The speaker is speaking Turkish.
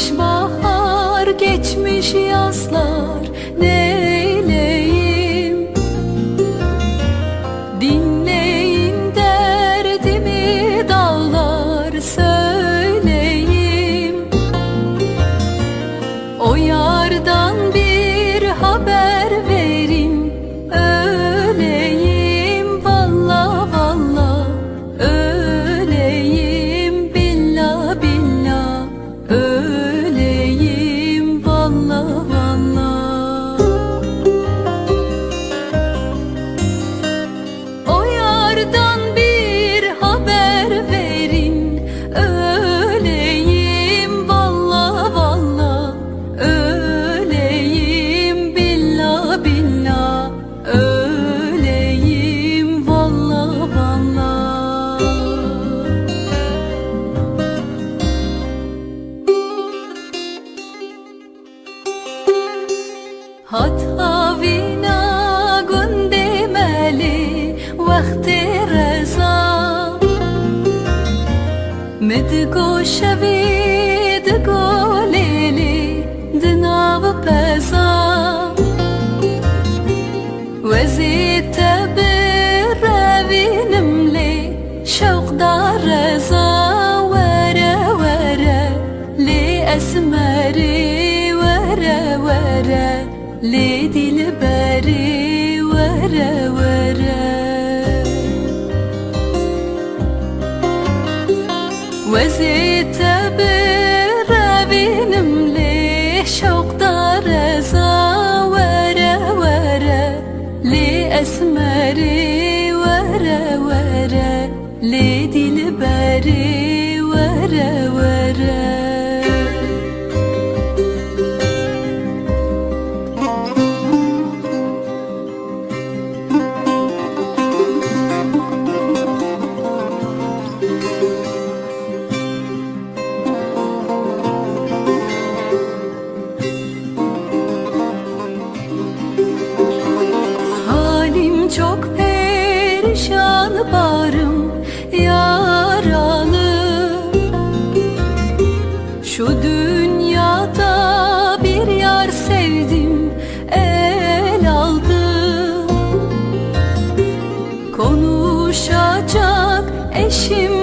Gelmiş bahar, geçmiş yazlar Neyleyim? Hatta vina gundemeli vakti reza Midgo şevid goleli dinav peza. Vezite bir لدی الباري ورا ورا. وزيت برابين مليح شوق دار ورا ورا. لي أسمري ورا ورا. لي دي البري ورا ورا. yaralı bağrım yaralı. Şu dünyada bir yar sevdim el aldı. Konuşacak eşim